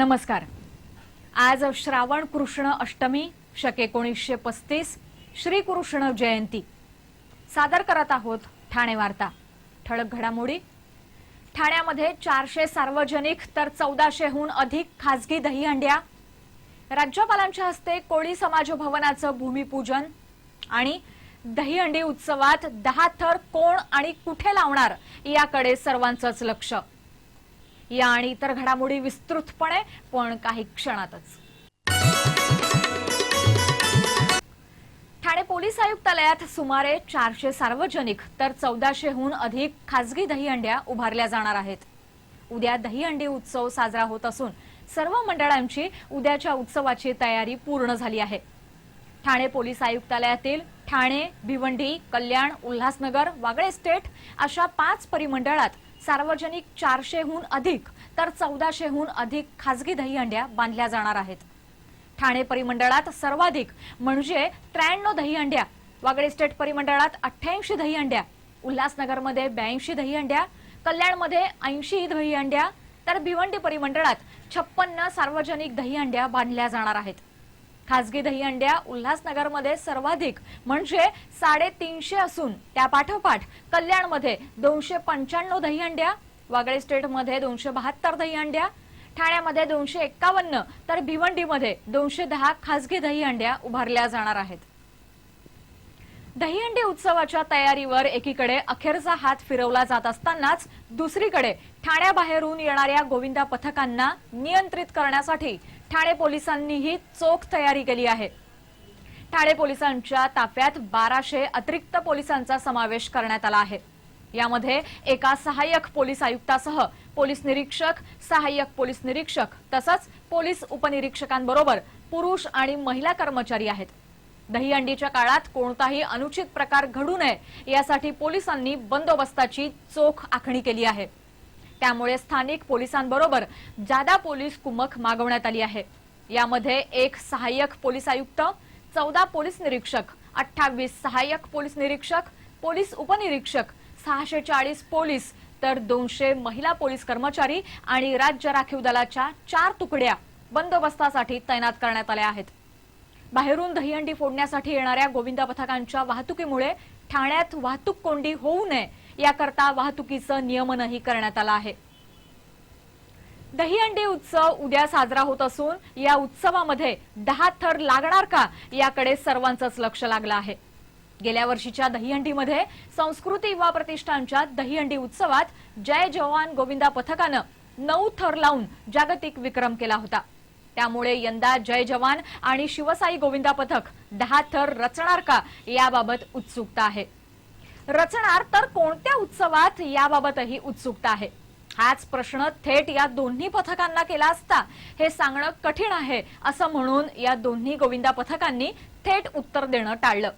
नमस्कार. आज श्रावण कृष्ण अष्टमी शक एकोणीसशे पस्तीस श्री कृष्ण जयंती. सादर करत आहोत ठाणे वार्ता. ठळक घडामोडी. ठाण्यामध्ये चारशे सार्वजनिक तर चौदाशेहून अधिक खासगी दहीहंड्या राज्यपालांच्या हस्ते कोळी समाज भवनाचं भूमिपूजन आणि दहीहंडी उत्सवात दहा थर कोण आणि कुठे लावणार याकडे सर्वांचंच लक्ष. या आणि इतर घडामोडी विस्तृतपणे पण काही क्षणातच. ठाणे पोलीस आयुक्तालयात सुमारे चारशे सार्वजनिक तर चौदाशेहून अधिक खासगी दहीहंड्या उभारल्या जाणार आहेत. उद्या दहीहंडी उत्सव साजरा होत असून सर्व मंडळांची उद्याच्या उत्सवाची तयारी पूर्ण झाली आहे. ठाणे पोलीस आयुक्तालयातील ठाणे भिवंडी कल्याण उल्हासनगर वागळे स्टेट अशा पाच परिमंडळात सार्वजनिक चारशेहून अधिक तर चौदाशेहून अधिक खासगी दहीहंड्या बांधल्या जाणार आहेत. ठाणे परिमंडळात सर्वाधिक म्हणजे त्र्याण्णव दहीहंड्या वागळे स्टेट परिमंडळात अठ्ठ्याऐंशी दहीहंड्या उल्हासनगरमध्ये ब्याऐंशी दहीहंड्या कल्याणमध्ये ऐंशी दहीहंड्या तर भिवंडी परिमंडळात छप्पन्न सार्वजनिक दहीहंड्या बांधल्या जाणार आहेत. खासगी दहीहंड्या उल्हासनगरमध्ये सर्वाधिक म्हणजे साडेतीनशे असून त्यापाठोपाठ कल्याणमध्ये दोनशे पंच्याण्णव दहीहंड्या वागळे स्टेटमध्ये दोनशे बहात्तर दहीहंड्या ठाण्यामध्ये दोनशे एक्कावन्न तर भिवंडीमध्ये दोनशे दहा खासगी दहीहंड्या उभारल्या जाणार आहेत. दहीहंडी उत्सवाच्या तयारीवर एकीकडे अखेरचा हात फिरवला जात असतानाच दुसरीकडे ठाण्याबाहेरून येणाऱ्या गोविंदा पथकांना नियंत्रित करण्यासाठी ठाणे पोलिसांनीही चोख तयारी केली आहे. ठाणे पोलिसांच्या ताफ्यात बाराशे अतिरिक्त पोलिसांचा समावेश करण्यात आला आहे. यामध्ये एका सहाय्यक पोलीस आयुक्तासह पोलीस निरीक्षक सहाय्यक पोलीस निरीक्षक तसंच पोलीस उपनिरीक्षकांबरोबर पुरुष आणि महिला कर्मचारी आहेत. दहीहंडीच्या काळात कोणताही अनुचित प्रकार घडू नये यासाठी पोलिसांनी बंदोबस्ताची चोख आखणी केली आहे. त्यामुळे स्थानिक पोलिसांबरोबर जादा पोलीस कुमक मागवण्यात आली आहे. यामध्ये एक सहाय्यक पोलीस आयुक्त चौदा पोलीस निरीक्षक अठ्ठावीस सहाय्यक पोलीस निरीक्षक पोलीस उपनिरीक्षक सहाशे चाळीस पोलीस तर दोनशे महिला पोलीस कर्मचारी आणि राज्य राखीव दलाच्या चार तुकड्या बंदोबस्तासाठी तैनात करण्यात आल्या आहेत. बाहेरून दहीहंडी फोडण्यासाठी येणाऱ्या गोविंदा पथकांच्या वाहतुकीमुळे ठाण्यात वाहतूक कोंडी होऊ नये याकरता वाहतुकीचं नियमनही करण्यात आलं आहे. दहीहंडी उत्सव उद्या साजरा होत असून या उत्सवामध्ये दहा थर लागणार का याकडे सर्वांचंच लक्ष लागलं आहे. गेल्या वर्षीच्या दहीहंडीमध्ये संस्कृती युवा प्रतिष्ठानच्या दहीहंडी उत्सवात जय जवान गोविंदा पथकानं नऊ थर लावून जागतिक विक्रम केला होता. त्यामुळे यंदा जय जवान आणि शिवसाई गोविंदा पथक दहा थर रचणार का याबाबत उत्सुकता आहे. रचणार तर कोणत्या उत्सवात याबाबतही उत्सुकता आहे? हाच प्रश्न थेट या दोन्ही पथकांना केला असता हे सांगणं कठीण आहे असं म्हणून या दोन्ही गोविंदा पथकांनी थेट उत्तर देणं टाळलं.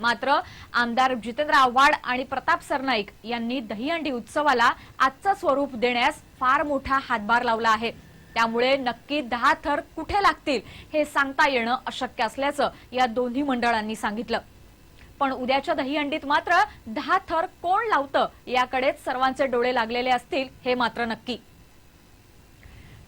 मात्र आमदार जितेंद्र आव्हाड आणि प्रताप सरनाईक यांनी दहीहंडी उत्सवाला आजचं स्वरूप देण्यास फार मोठा हातभार लावला आहे. त्यामुळे नक्की दहा थर कुठे लागतील हे सांगता येणं अशक्य असल्याचं या दोन्ही मंडळांनी सांगितलं. पण उद्याच्या दहीहंडीत मात्र दहा थर कोण लावतं याकडेच सर्वांचे डोळे लागलेले असतील हे मात्र नक्की.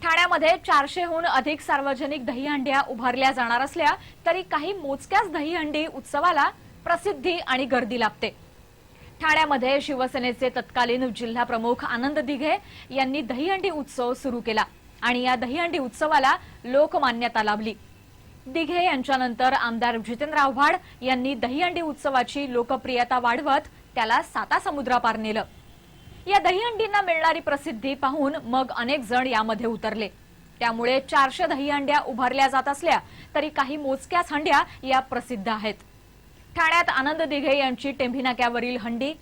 ठाण्यामध्ये चारशेहून अधिक सार्वजनिक दहीहंड्या उभारल्या जाणार असल्या तरी काही मोजक्याच दहीहंडी उत्सवाला प्रसिद्धी आणि गर्दी लाभते. ठाण्यामध्ये शिवसेनेचे तत्कालीन जिल्हा प्रमुख आनंद दिघे यांनी दहीहंडी उत्सव सुरू केला आणि या दहीहंडी उत्सवाला लोकमान्यता लाभली. दिघे यांच्यानंतर आमदार जितेंद्र आव्हाड यांनी दहीहंडी उत्सवाची लोकप्रियता वाढवत त्याला साता समुद्रापार नेलं. या दहीहंडींना मिळणारी प्रसिद्धी पाहून मग अनेक जण यामध्ये उतरले. त्यामुळे चारशे दहीहंड्या उभारल्या जात असल्या तरी काही मोजक्याच हंड्या या प्रसिद्ध आहेत. ठाण्यात आनंद दिघे यांची टेंभीनाक्यावरील हंडी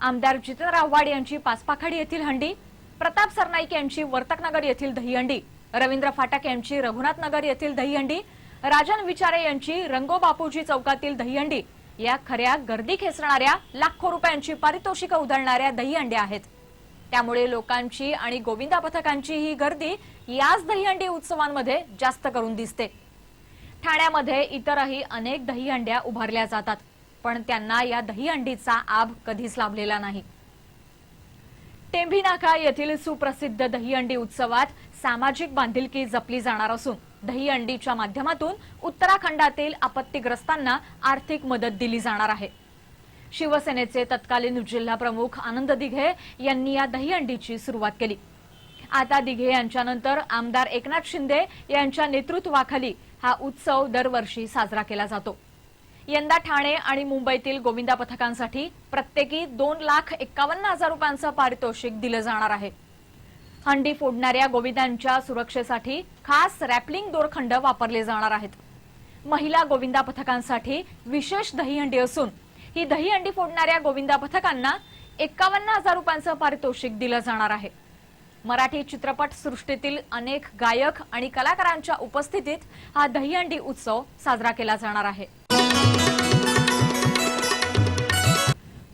आमदार जितेंद्र आव्हाड यांची पाचपाखाडी येथील हंडी प्रताप सरनाईक यांची वर्तकनगर येथील दहीहंडी रवींद्र फाटक यांची रघुनाथनगर येथील दहीहंडी राजन विचारे यांची रंगो बापूजी चौकातील दहीहंडी. या खऱ्या गर्दी खेचणाऱ्या लाखो रुपयांची पारितोषिकं उधळणाऱ्या दहीहंड्या आहेत. त्यामुळे लोकांची आणि गोविंदा पथकांची ही गर्दी याच दहीहंडी उत्सवांमध्ये जास्त करून दिसते. ठाण्यामध्ये इतरही अनेक दहीहंड्या उभारल्या जातात पण त्यांना या दहीहंडीचा आभ कधीच लाभलेला नाही. टेंभी नाका येथील सुप्रसिद्ध दहीहंडी उत्सवात सामाजिक बांधिलकी जपली जाणार असून दहीहंडीच्या माध्यमातून उत्तराखंडातील आपत्तीग्रस्तांना आर्थिक मदत दिली जाणार आहे. शिवसेनेचे तत्कालीन जिल्हा प्रमुख आनंद दिघे यांनी या दहीहंडीची सुरुवात केली. आता दिघे यांच्यानंतर आमदार एकनाथ शिंदे यांच्या नेतृत्वाखाली हा उत्सव दरवर्षी साजरा केला जातो. यंदा ठाणे आणि मुंबईतील गोविंदा पथकांसाठी प्रत्येकी दोन लाख एक्कावन्न हजार रुपयांचं पारितोषिक दिलं जाणार आहे. हंडी फोडणाऱ्या गोविंदांच्या सुरक्षेसाठी खास रॅपलिंग दोरखंड वापरले जाणार आहेत. महिला गोविंदा पथकांसाठी विशेष दहीहंडी असून ही दहीहंडी फोडणाऱ्या गोविंदा पथकांना एक्कावन्न हजार रुपयांचं पारितोषिक दिलं जाणार आहे. मराठी चित्रपट सृष्टीतील अनेक गायक आणि कलाकारांच्या उपस्थितीत हा दहीहंडी उत्सव साजरा केला जाणार आहे.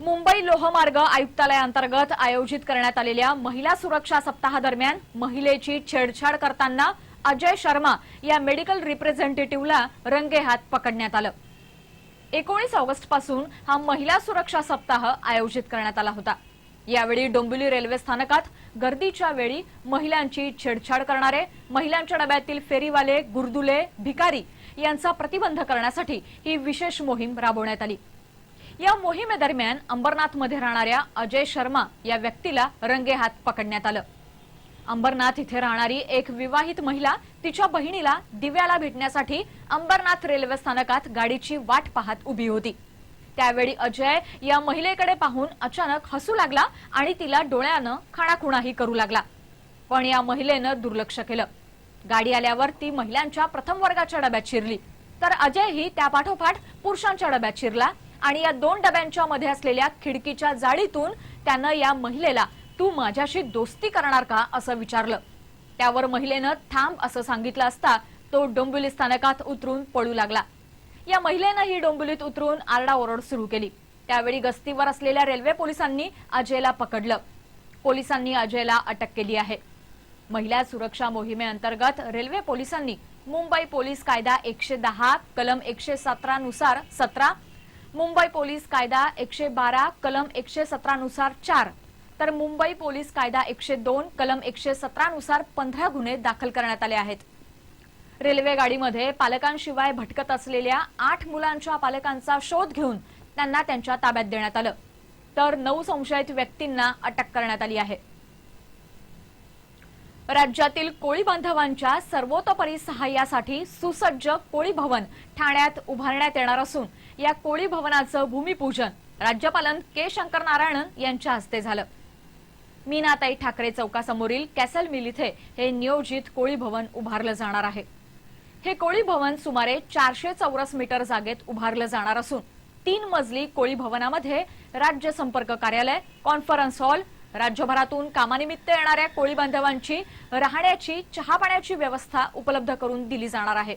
मुंबई लोहमार्ग आयुक्तालयाअंतर्गत आयोजित करण्यात आलेल्या महिला सुरक्षा सप्ताहादरम्यान महिलेची छेडछाड करताना अजय शर्मा या मेडिकल रिप्रेझेंटेटिव्हला रंगेहात पकडण्यात आलं. एकोणीस ऑगस्टपासून हा महिला सुरक्षा सप्ताह आयोजित करण्यात आला होता. यावेळी डोंबिवली रेल्वे स्थानकात गर्दीच्या वेळी महिलांची छेडछाड करणारे महिलांच्या डब्यातील फेरीवाले गुरदुले भिकारी यांचा प्रतिबंध करण्यासाठी ही विशेष मोहीम राबवण्यात आली. या मोहिमेदरम्यान अंबरनाथमध्ये राहणाऱ्या अजय शर्मा या व्यक्तीला रंगेहात पकडण्यात आलं. अंबरनाथ इथे राहणारी एक विवाहित महिला तिच्या बहिणीला दिव्याला भेटण्यासाठी अंबरनाथ रेल्वे स्थानकात गाडीची वाट पाहत उभी होती. त्यावेळी अजय या महिलेकडे पाहून अचानक हसू लागला आणि तिला डोळ्यानं खाणाखुणाही करू लागला. पण या महिलेनं दुर्लक्ष केलं. गाडी आल्यावर ती महिलांच्या प्रथम वर्गाच्या डब्यात शिरली. तर अजयही त्यापाठोपाठ पुरुषांच्या डब्यात शिरला. आणि या दोन डब्यांच्या मध्ये असलेल्या खिडकीच्या जाळीतून त्यानं या महिलेला तू माझ्याशी दोस्ती करणार का? असं विचारलं. त्यावर महिलेनं थांब असं सांगितलं असता तो डोंबिवली स्थानकात उतरून पळू लागला. या महिलेनं ही डोंबिवलीत उतरून आरडाओरड सुरू केली. त्यावेळी गस्तीवर असलेल्या रेल्वे पोलिसांनी अजयला पकडलं. पोलिसांनी अजयला अटक केली आहे. महिला सुरक्षा मोहिमेअंतर्गत रेल्वे पोलिसांनी मुंबई पोलीस कायदा एकशे दहा कलम एकशे सतरा नुसार सतरा मुंबई पोलीस कायदा एकशे बारा कलम एकशे सतरानुसार चार. तर मुंबई पोलीस कायदा एकशे दोन कलम एकशे सतरानुसार पंधरा गुन्हे दाखल करण्यात आले आहेत. रेल्वे गाडीमध्ये पालकांशिवाय भटकत असलेल्या आठ मुलांच्या पालकांचा शोध घेऊन त्यांना त्यांच्या ताब्यात देण्यात आलं. तर नऊ संशयित व्यक्तींना अटक करण्यात आली आहे. राज्यातील कोळी बांधवांच्या सर्वतोपरी सहाय्यासाठी सुसज्ज कोळी भवन ठाण्यात उभारण्यात येणार असून या कोळी भवनाचं भूमिपूजन राज्यपालन के शंकर नारायणन यांच्या हस्ते झालं. मीनाताई ठाकरे चौकासमोरील कॅसल मिल इथे हे नियोजित कोळी भवन उभारलं जाणार आहे. हे कोळी भवन सुमारे चारशे चौरस मीटर जागेत उभारलं जाणार असून तीन मजली कोळी भवनामध्ये राज्य संपर्क कार्यालय कॉन्फरन्स हॉल राज्यभरातून कामानिमित्त येणाऱ्या कोळी बांधवांची राहण्याची चहा पाण्याची व्यवस्था उपलब्ध करून दिली जाणार आहे.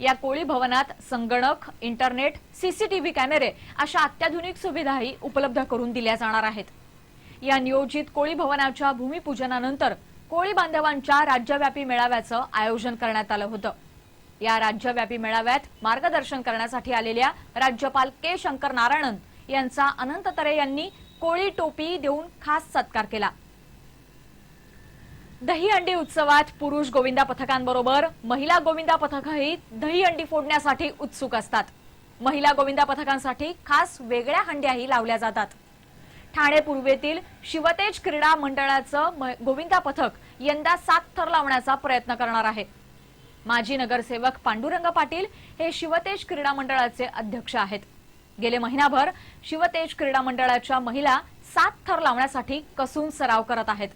या कोळी भवनात संगणक इंटरनेट सीसीटीव्ही कॅमेरे अशा अत्याधुनिक सुविधाही उपलब्ध करून दिल्या जाणार आहेत. या नियोजित कोळी भवनाच्या भूमिपूजनानंतर कोळी बांधवांच्या राज्यव्यापी मेळाव्याचं आयोजन करण्यात आलं होतं. या राज्यव्यापी मेळाव्यात मार्गदर्शन करण्यासाठी आलेल्या राज्यपाल के शंकर नारायणन यांचा अनंत तरे यांनी कोळी टोपी देऊन खास सत्कार केला. दहीहंडी उत्सवात पुरुष गोविंदा पथकांबरोबर महिला गोविंदा पथकही दहीहंडी फोडण्यासाठी उत्सुक असतात. महिला गोविंदा पथकांसाठी खास वेगळ्या हंड्याही लावल्या जातात. ठाणे पूर्वेतील शिवतेज क्रीडा मंडळाचं म- गोविंदा पथक यंदा सात थर लावण्याचा प्रयत्न करणार आहे. माजी नगरसेवक पांडुरंग पाटील हे शिवतेज क्रीडा मंडळाचे अध्यक्ष आहेत. गेले महिनाभर शिवतेज क्रीडा मंडळाच्या महिला सात थर लावण्यासाठी कसून सराव करत आहेत.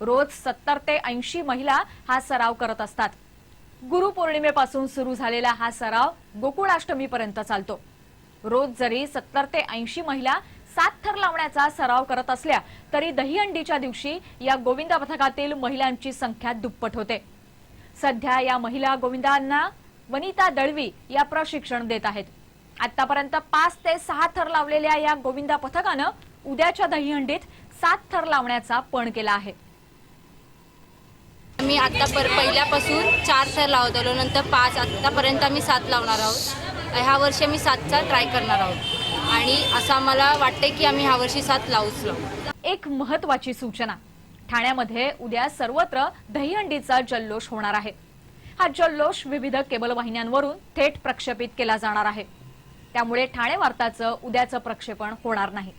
रोज सत्तर ते ऐंशी महिला हा सराव करत असतात. गुरुपौर्णिमेपासून सुरू झालेला हा सराव गोकुळाष्टमीपर्यंत चालतो. रोज जरी सत्तर ते ऐंशी महिला सात थर लावण्याचा सराव करत असल्या तरी दहीहंडीच्या दिवशी या गोविंदा पथकातील महिलांची संख्या दुप्पट होते. सध्या या महिला गोविंदांना वनिता दळवी या प्रशिक्षण देत आहेत. आतापर्यंत पाच ते सहा थर लावलेल्या या गोविंदा पथकानं उद्याच्या दहीहंडीत सात थर लावण्याचा पण केला आहे. आम्ही आत्ता पर पहिल्यापासून चार सर लावत आलो नंतर पाच. आत्तापर्यंत आम्ही सात लावणार आहोत. ह्या वर्षी आम्ही सातचा ट्राय करणार आहोत. आणि असं आम्हाला वाटते की आम्ही ह्या वर्षी सात लावूच लावू एक महत्वाची सूचना. ठाण्यामध्ये उद्या सर्वत्र दहीहंडीचा जल्लोष होणार आहे. हा जल्लोष विविध केबल वाहिन्यांवरून थेट प्रक्षेपित केला जाणार आहे. त्यामुळे ठाणे वार्ताचं उद्याचं प्रक्षेपण होणार नाही.